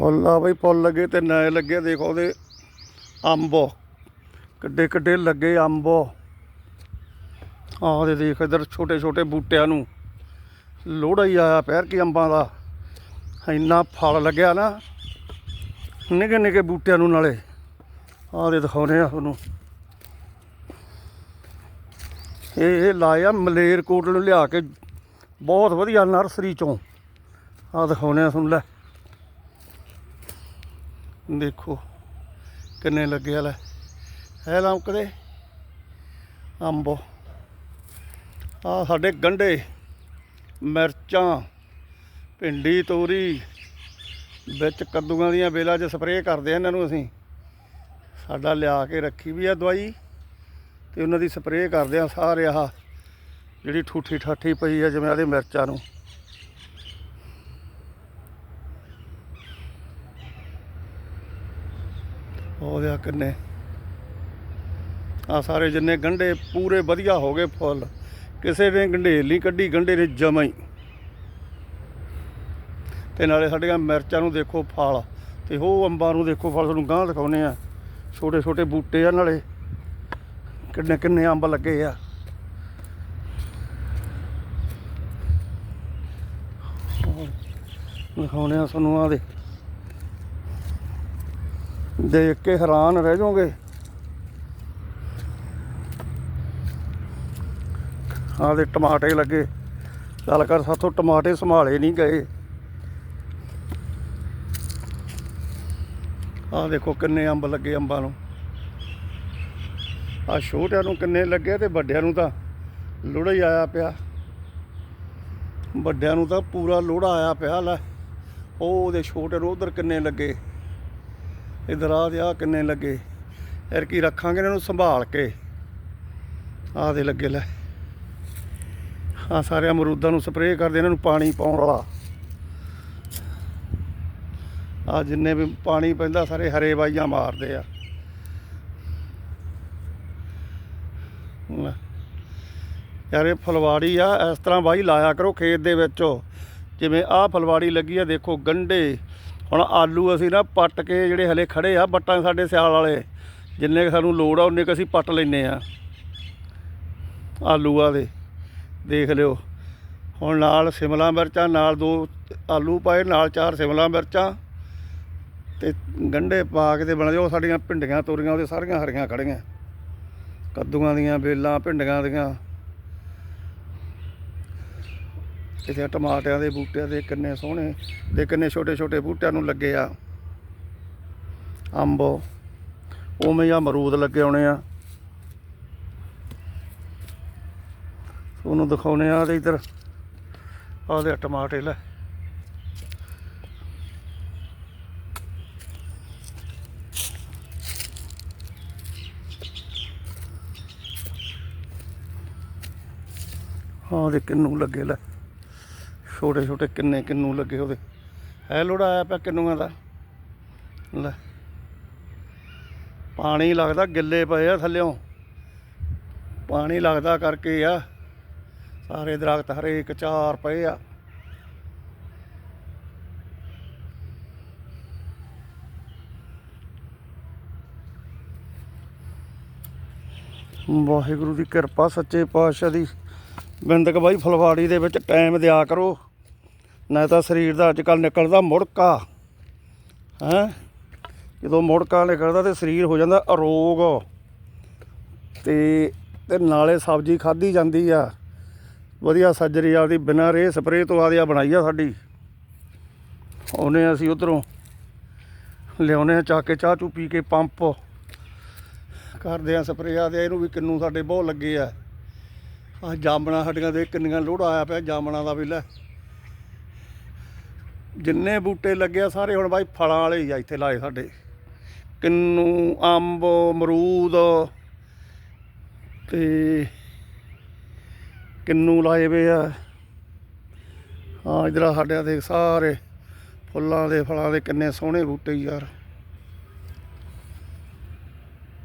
ਫੁੱਲ ਆ ਬਈ, ਫੁੱਲ ਲੱਗੇ ਤੇ ਨਾ ਲੱਗੇ, ਦੇਖੋ ਉਹਦੇ ਅੰਬ। ਕਿੱਡੇ ਕਿੱਡੇ ਲੱਗੇ ਅੰਬ। ਆਹ ਦੇ ਦੇਖ ਇਧਰ ਛੋਟੇ ਛੋਟੇ ਬੂਟਿਆਂ ਨੂੰ। ਲੋੜਾ ਹੀ ਆਇਆ ਪੈਰ ਕੀ ਅੰਬਾਂ ਦਾ। ਇੰਨਾ ਫਲ ਲੱਗਿਆ ਨਾ ਨਿੱਕੇ ਨਿੱਕੇ ਬੂਟਿਆਂ ਨੂੰ ਨਾਲੇ। ਆਹ ਦੇ ਦਿਖਾਉਨੇ ਆ ਤੁਹਾਨੂੰ। ਇਹ ਇਹ ਲਾਇਆ ਮਲੇਰਕੋਟ ਨੂੰ ਲਿਆ ਕੇ। ਬਹੁਤ ਵਧੀਆ ਨਰਸਰੀ ਚੋਂ। ਆਹ ਦਿਖਾਉਨੇ ਆ ਤੁਹਾਨੂੰ, ਲੈ। ਦੇਖੋ ਕਿੰਨੇ ਲੱਗੇ ਵਾਲਾ। ਲੈ ਹੈ ਲੰਕਦੇ ਅੰਬ। ਆ ਸਾਡੇ ਗੰਡੇ ਮਿਰਚਾਂ। ਭਿੰਡੀ, ਤੋਰੀ। ਵਿੱਚ ਕੱਦੂਆਂ ਦੀਆਂ ਬੇਲਾਂ 'ਚ ਸਪਰੇਅ ਕਰਦੇ ਆ ਇਹਨਾਂ ਨੂੰ ਅਸੀਂ। ਸਾਡਾ ਲਿਆ ਕੇ ਰੱਖੀ ਵੀ ਆ ਦਵਾਈ ਤੇ ਉਹਨਾਂ ਦੀ ਸਪਰੇਅ ਕਰਦੇ ਆ ਸਾਰੇ ਆਹ ਜਿਹੜੀ ਠੂਠੀ ਠਾਠੀ ਪਈ ਆ ਜਿਵੇਂ ਆਦੇ ਮਿਰਚਾਂ ਨੂੰ। ਉਹ ਦੇ ਕਿੰਨੇ। ਆ ਸਾਰੇ ਜਿੰਨੇ ਗੰਢੇ ਪੂਰੇ ਵਧੀਆ ਹੋ ਗਏ ਫੁੱਲ। ਕਿਸੇ ਨੇ ਗੰਢੇਲ ਨਹੀਂ ਕੱਢੀ, ਗੰਢੇ ਨੇ ਜਮਾਂ ਹੀ। ਤੇ ਨਾਲੇ ਸਾਡੀਆਂ ਮਿਰਚਾਂ ਨੂੰ ਦੇਖੋ ਫਲ। ਤੇ ਉਹ ਅੰਬਾਂ ਨੂੰ ਦੇਖੋ ਫਲ, ਤੁਹਾਨੂੰ ਗਾਂ ਦਿਖਾਉਨੇ ਆ ਛੋਟੇ ਛੋਟੇ ਬੂਟੇ ਆ ਨਾਲੇ। ਕਿੰਨੇ ਕਿੰਨੇ ਅੰਬ ਲੱਗੇ ਆ। ਦਿਖਾਉਨੇ ਆ ਤੁਹਾਨੂੰ ਆ ਦੇ। ਦੇਖ ਕੇ ਹੈਰਾਨ ਰਹਿ ਜਾਓਗੇ। ਆਹ ਦੇ ਟਮਾਟੇ ਲੱਗੇ। ਚੱਲ ਕਰ, ਸਾਥੋਂ ਟਮਾਟੇ ਸੰਭਾਲੇ ਨਹੀਂ ਗਏ। ਆਹ ਦੇਖੋ ਕਿੰਨੇ ਅੰਬ ਲੱਗੇ ਅੰਬਾਂ ਨੂੰ। ਆ ਛੋਟਿਆਂ ਨੂੰ ਕਿੰਨੇ ਲੱਗੇ ਤੇ ਵੱਡਿਆਂ ਨੂੰ ਤਾਂ ਲੋੜਾ ਹੀ ਆਇਆ ਪਿਆ। ਵੱਡਿਆਂ ਨੂੰ ਤਾਂ ਪੂਰਾ ਲੋੜਾ ਆਇਆ ਪਿਆ, ਲੈ। ਉਹ ਉਹਦੇ ਛੋਟੇ ਨੂੰ ਉਧਰ ਕਿੰਨੇ ਲੱਗੇ। ਇਧਰ ਆ ਦੇ ਆ ਕਿੰਨੇ ਲੱਗੇ? ਯਾਰ ਕੀ ਰੱਖਾਂਗੇ ਇਹਨਾਂ ਨੂੰ ਸੰਭਾਲ ਕੇ? ਆਹ ਦੇ ਲੱਗੇ ਲੈ। ਆ ਸਾਰੇ ਅਮਰੂਦਾਂ ਨੂੰ ਸਪਰੇਅ ਕਰਦੇ, ਇਹਨਾਂ ਨੂੰ ਪਾਣੀ ਪਾਉਣ ਵਾਲਾ। ਆ ਜਿੰਨੇ ਵੀ ਪਾਣੀ ਪੈਂਦਾ, ਸਾਰੇ ਹਰੇ ਬਾਈਆਂ ਮਾਰਦੇ ਆ। ਯਾਰ ਇਹ ਫਲਵਾੜੀ ਆ, ਇਸ ਤਰ੍ਹਾਂ ਬਾਈ ਲਾਇਆ ਕਰੋ ਖੇਤ ਦੇ ਵਿੱਚ। ਜਿਵੇਂ ਆਹ ਫਲਵਾੜੀ ਲੱਗੀ ਆ, ਦੇਖੋ ਗੰਡੇ ਹੁਣ ਆਲੂ ਅਸੀਂ ਨਾ ਪੱਟ ਕੇ ਜਿਹੜੇ ਹਲੇ ਖੜੇ ਆ ਬੱਟਾਂ ਸਾਡੇ ਸਿਆਲ ਵਾਲੇ। ਜਿੰਨੇ ਕੁ ਸਾਨੂੰ ਲੋੜ ਆ, ਉਹਨੇ ਕੁ ਅਸੀਂ ਪੱਟ ਲੈਨੇ ਆ। ਆਲੂਆਂ ਦੇ, ਦੇਖ ਲਿਓ। ਹੁਣ ਨਾਲ ਸ਼ਿਮਲਾ ਮਿਰਚਾਂ, ਨਾਲ ਦੋ ਆਲੂ ਪਾਏ, ਨਾਲ ਚਾਰ ਸ਼ਿਮਲਾ ਮਿਰਚਾਂ। ਤੇ ਗੰਡੇ ਪਾ ਕੇ ਤੇ ਬਣ ਜਾਓ ਸਾਡੀਆਂ ਭਿੰਡੀਆਂ, ਤੋਰੀਆਂ ਉਹਦੇ ਸਾਰੀਆਂ ਹਰੀਆਂ ਖੜੀਆਂ। ਕੱਦੂਆਂ ਦੀਆਂ ਵੇਲਾਂ ਭਿੰਡੀਆਂ ਦੀਆਂ। ਇੱਥੇ ਟਮਾਟਿਆਂ ਦੇ ਬੂਟਿਆਂ ਦੇ ਕਿੰਨੇ ਸੋਹਣੇ ਦੇ ਕਿੰਨੇ ਛੋਟੇ ਛੋਟੇ ਬੂਟਿਆਂ ਨੂੰ ਲੱਗੇ ਆ। ਅੰਬ, ਉਵੇਂ ਆ ਅਮਰੂਦ ਲੱਗੇ ਹੋਣੇ ਆ। ਉਹਨੂੰ ਦਿਖਾਉਣੇ ਆ ਤੇ ਇਧਰ, ਆਹ ਦੇ ਟਮਾਟੇ ਲੈ। ਹਾਂ ਦੇ ਕਿੰਨੂ ਲੱਗੇ ਲੈ। ਛੋਟੇ ਛੋਟੇ ਕਿੰਨੇ ਕਿੰਨੂ ਲੱਗੇ ਉਹਦੇ। ਹੈ ਲੋੜਾ ਆਇਆ ਪਿਆ ਕਿੰਨੂਆਂ ਦਾ? ਲੈ। ਪਾਣੀ ਲੱਗਦਾ ਗਿੱਲੇ ਪਏ ਆ ਥੱਲਿਓਂ। ਪਾਣੀ ਲੱਗਦਾ ਕਰਕੇ ਆ। ਸਾਰੇ ਦਰਖਤ ਹਰੇਕ ਚਾਰ ਪਏ ਆ। ਵਾਹਿਗੁਰੂ ਦੀ ਕਿਰਪਾ ਸੱਚੇ ਪਾਤਸ਼ਾਹ ਦੀ। ਬਿੰਦਕ ਬਾਈ, ਫਲਵਾੜੀ ਦੇ ਵਿੱਚ ਟਾਈਮ ਦਿਆ ਕਰੋ। ਨਾ ਤਾਂ ਸਰੀਰ ਦਾ ਅੱਜ ਕੱਲ ਨਿਕਲਦਾ ਮੁੜਕਾ। ਹੈ? ਜਦੋਂ ਮੁੜਕਾ ਨਿਕਲਦਾ ਤੇ ਸਰੀਰ ਹੋ ਜਾਂਦਾ ਅਰੋਗ। ਤੇ ਤੇ ਨਾਲੇ ਸਬਜ਼ੀ ਖਾਧੀ ਜਾਂਦੀ ਆ। ਵਧੀਆ ਸੱਜਰੀ ਆਦੀ ਬਿਨਾਂ ਰੇ ਸਪਰੇਅ ਤੋਂ ਆਦਿਆ ਬਣਾਈ ਆ ਸਾਡੀ। ਉਹਨੇ ਅਸੀਂ ਉਧਰੋਂ ਲਿਆਉਨੇ ਆ, ਚੱਕ ਕੇ ਚਾਹ ਚੂ ਪੀ ਕੇ ਪੰਪ। ਕਰਦੇ ਆ ਸਪਰੇਅ ਦੇ ਇਹਨੂੰ ਵੀ ਕਿੰਨੂ ਸਾਡੇ ਬਹੁਤ ਲੱਗੇ ਆ। ਆ ਜਾਮਣਾ ਸਾਡੀਆਂ ਦੇ ਕਿੰਨੀਆਂ ਲੋੜ ਆਇਆ ਪਿਆ ਜਾਮਣਾ ਦਾ ਵੀ ਲੈ ਜਿੰਨੇ ਬੂਟੇ ਲੱਗੇ ਆ ਸਾਰੇ ਹੁਣ ਬਾਈ ਫਲਾਂ ਵਾਲੇ ਹੀ ਆ ਇੱਥੇ ਲਾਏ ਸਾਡੇ। ਕਿੰਨੂ, ਅੰਬ, ਅਮਰੂਦ ਤੇ ਕਿੰਨੂ ਲਾਏ ਵੇ ਆ। ਹਾਂ ਇਧਰ ਸਾਡੇ ਦੇਖ ਸਾਰੇ ਫੁੱਲਾਂ ਦੇ, ਫਲਾਂ ਦੇ ਕਿੰਨੇ ਸੋਹਣੇ ਬੂਟੇ ਯਾਰ।